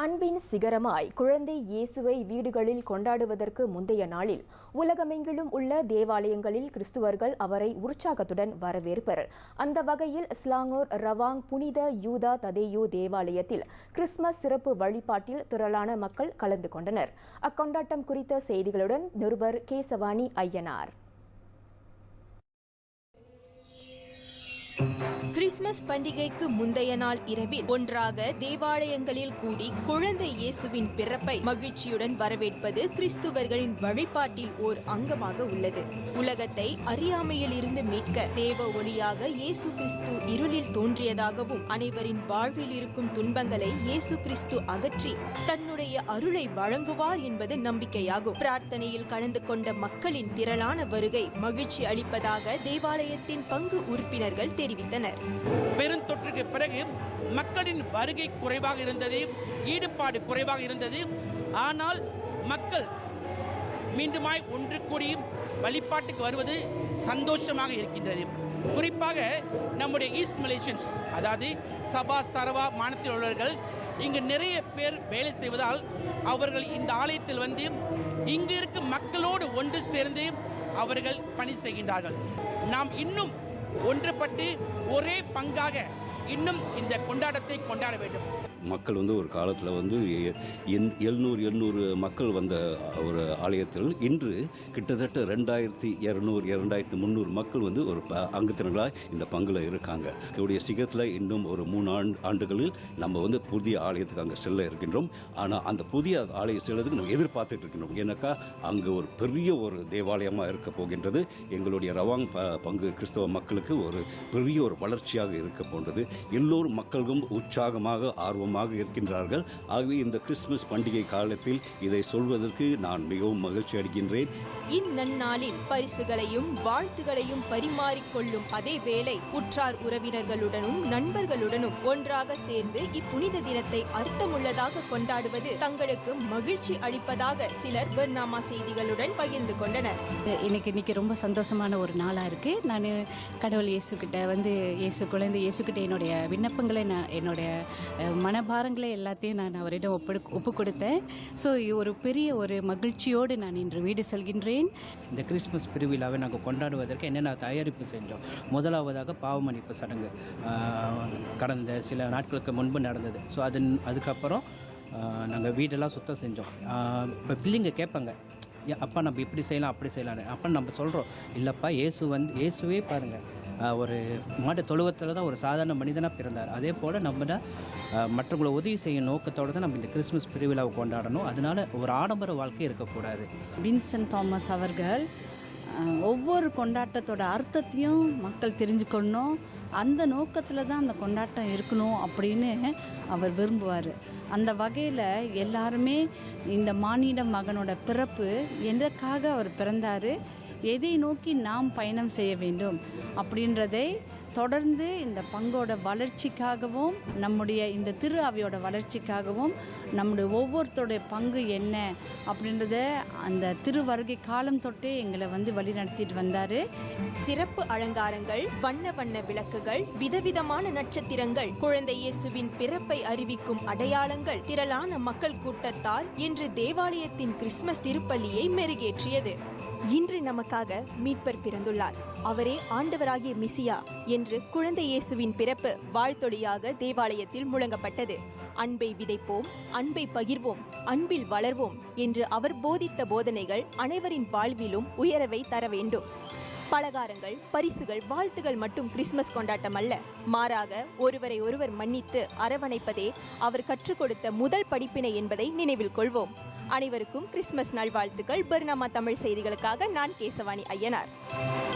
அன்பின் சிகரமாய் குழந்தை இயேசுவை வீடுகளில் கொண்டாடுவதற்கு முந்தைய நாளில் உலகமெங்கிலும் உள்ள தேவாலயங்களில் கிறிஸ்துவர்கள் அவரை உற்சாகத்துடன் வரவேற்பர். அந்த வகையில் ஸ்லாங்கூர் ரவாங் புனித யூதா ததேயோ தேவாலயத்தில் கிறிஸ்துமஸ் சிறப்பு வழிபாட்டில் திரளான மக்கள் கலந்து கொண்டனர். அக்கொண்டாட்டம் குறித்த செய்திகளுடன் நிருபர் கேசவாணி ஐயனார். கிறிஸ்துமஸ் பண்டிகைக்கு முந்தைய நாள் இரவில் ஒன்றாக தேவாலயங்களில் கூடி குழந்தை இயேசுவின் பிறப்பை மகிழ்ச்சியுடன் வரவேற்பது கிறிஸ்துவர்களின் வழிபாட்டில் ஓர் அங்கமாக உள்ளது. உலகத்தை அறியாமையில் இருந்து மீட்க தேவ ஒளியாக இயேசு கிறிஸ்து இருளில் தோன்றியதாகவும் அனைவரின் வாழ்வில் இருக்கும் துன்பங்களை இயேசு கிறிஸ்து அகற்றி தன்னுடைய அருளை வழங்குவார் என்பது நம்பிக்கையாகும். பிரார்த்தனையில் கலந்து கொண்ட மக்களின் திரளான வருகை மகிழ்ச்சி அளிப்பதாக தேவாலயத்தின் பங்கு உறுப்பினர்கள் தெரிவித்தனர். பெருந்தொற்றுக்கு பிறகு மக்களின் வருகை குறைவாக இருந்தது ஈடுபாடு குறைவாக இருந்தது. ஆனால் மக்கள் மீண்டுமாய் ஒன்று கூடி வழிபாட்டுக்கு வருவது சந்தோஷமாக இருக்கின்றது. குறிப்பாக நம்முடைய ஈஸ்ட் மலேசியன்ஸ் அதாவது சபா சரவா மாநிலத்தில் உள்ளவர்கள் இங்கு நிறைய பேர் வேலை செய்வதால் அவர்கள் இந்த ஆலயத்தில் வந்து இங்கு இருக்கும் மக்களோடு ஒன்று சேர்ந்து அவர்கள் பணி செய்கின்றார்கள். நாம் இன்னும் ஒன்றுபட்டு ஒரே பங்காக இன்னும் இந்த கொண்டாட்டத்தை கொண்டாட வேண்டும். மக்கள் வந்து ஒரு காலத்தில் வந்து எழுநூறு எழுநூறு மக்கள் வந்த ஒரு ஆலயத்தில் இன்று கிட்டத்தட்ட ரெண்டாயிரத்தி இரநூறு இரண்டாயிரத்தி முந்நூறு மக்கள் வந்து ஒரு ப அங்கத்தினர்களாக இந்த பங்கில் இருக்காங்க. இதோடைய சிகரத்தில் இன்னும் ஒரு மூணு ஆண்டு ஆண்டுகளில் நம்ம வந்து புதிய ஆலயத்துக்கு அங்கே செல்ல இருக்கின்றோம். ஆனால் அந்த புதிய ஆலயம் செல்லதுக்கு நம்ம எதிர்பார்த்துட்டு இருக்கின்றோம். ஏன்னாக்கா அங்கே ஒரு பெரிய ஒரு தேவாலயமாக இருக்க போகின்றது. எங்களுடைய ரவாங் ப பங்கு கிறிஸ்தவ மக்களுக்கு ஒரு பெரிய ஒரு வளர்ச்சியாக இருக்க போன்றது. எல்லோரும் மக்களும் உற்சாகமாக ஆர்வமாக இருக்கின்றார்கள். ஆகவே இந்த கிறிஸ்துமஸ் பண்டிகை காலத்தில் இதை சொல்வதற்கு நான் மிகவும் மகிழ்ச்சி அடைகின்றேன். இந்நன்னாளில் பரிசுகளையும் வாழ்த்துகளையும் பரிமாறிக்கொள்ளும் அதே வேளை உற்றார் உறவினர்களுடனும் நண்பர்களுடனும் ஒன்றாக சேர்ந்து இப்புனித தினத்தை அர்த்தமுள்ளதாக கொண்டாடுவது தங்களுக்கு மகிழ்ச்சி அளிப்பதாக சிலர் பர்னாமா செய்திகளுடன் பகிர்ந்து கொண்டனர். எனக்கு இன்னைக்கு ரொம்ப சந்தோஷமான ஒரு நாளாக இருக்குது நான் கடவுள் இயேசுக்கிட்ட வந்து இயேசு குழந்தை இயேசுக்கிட்ட என்னுடைய விண்ணப்பங்களை நான் என்னுடைய மனபாரங்களை எல்லாத்தையும் நான் அவரிடம் ஒப்பு ஒப்பு கொடுத்தேன் ஸோ ஒரு பெரிய ஒரு மகிழ்ச்சியோடு நான் இன்று வீடு செல்கின்றேன். இந்த கிறிஸ்மஸ் பிரிவிழாவை நாங்கள் கொண்டாடுவதற்கு என்னென்ன தயாரிப்பு செஞ்சோம்? முதலாவதாக பாவமணிப்பு சடங்கு கடந்த சில நாட்களுக்கு முன்பு நடந்தது. ஸோ அது அதுக்கப்புறம் நாங்கள் வீடெல்லாம் சுத்தம் செஞ்சோம். இப்போ பிள்ளைங்க கேட்பாங்க அப்பா நம்ம இப்படி செய்யலாம் அப்படி செய்யலாம்னு. அப்போ நம்ம சொல்கிறோம் இல்லைப்பா இயேசு வந்து இயேசுவே பாருங்கள் ஒரு மாட்டு தொழுவத்தில் தான் ஒரு சாதாரண மனிதனாக பிறந்தார். அதே போல் நம்ம தான் மற்றவங்களை உதவி செய்யும் நோக்கத்தோடு தான் நம்ம இந்த கிறிஸ்மஸ் பிரிவிழாவை கொண்டாடணும். அதனால் ஒரு ஆடம்பர வாழ்க்கை இருக்கக்கூடாது. வின்சென்ட் தாமஸ் அவர்கள் ஒவ்வொரு கொண்டாட்டத்தோட அர்த்தத்தையும் மக்கள் தெரிஞ்சுக்கணும். அந்த நோக்கத்தில் தான் அந்த கொண்டாட்டம் இருக்கணும் அப்படின்னு அவர் விரும்புவார். அந்த வகையில் எல்லாருமே இந்த மானிட மகனோட பிறப்பு எதற்காக அவர் பிறந்தார் எதை நோக்கி நாம் பயணம் செய்ய வேண்டும் அப்படின்றதை தொடர்ந்து இந்த பங்கோட வளர்ச்சிக்காகவும் நம்முடைய இந்த திரு அவையோட வளர்ச்சிக்காகவும் நம்முடைய ஒவ்வொருத்தருடைய பங்கு என்ன அப்படின்றத அந்த திரு வருகை காலம் தொட்டே எங்களை வந்து வழி நடத்திட்டு வந்தார். சிறப்பு அலங்காரங்கள் வண்ண வண்ண விளக்குகள் விதவிதமான நட்சத்திரங்கள் குழந்தை இயேசுவின் பிறப்பை அறிவிக்கும் அடையாளங்கள் திரளான மக்கள் கூட்டத்தால் இன்று தேவாலயத்தின் கிறிஸ்துமஸ் திருப்பள்ளியை மெருகேற்றியது. இன்று நமக்காக மீட்பர் பிறந்துள்ளார். அவரே ஆண்டவராகிய மிசியா என்று குழந்தை இயேசுவின் பிறப்பு வாழ்த்தொழியாக தேவாலயத்தில் முழங்கப்பட்டது. அன்பை விதைப்போம் அன்பை பகிர்வோம் அன்பில் வளர்வோம் என்று அவர் போதித்த போதனைகள் அனைவரின் வாழ்விலும் உயரவை தர வேண்டும். பலகாரங்கள் பரிசுகள் வாழ்த்துகள் மட்டும் கிறிஸ்மஸ் கொண்டாட்டம் அல்ல. மாறாக ஒருவரை ஒருவர் மன்னித்து அரவணைப்பதே அவர் கற்றுக் கொடுத்த முதல் படிப்பினை என்பதை நினைவில் கொள்வோம். அனைவருக்கும் கிறிஸ்மஸ் நல்வாழ்த்துக்கள். பர்னாமா தமிழ் செய்திகளுக்காக நான் கேசவாணி ஐயனார்.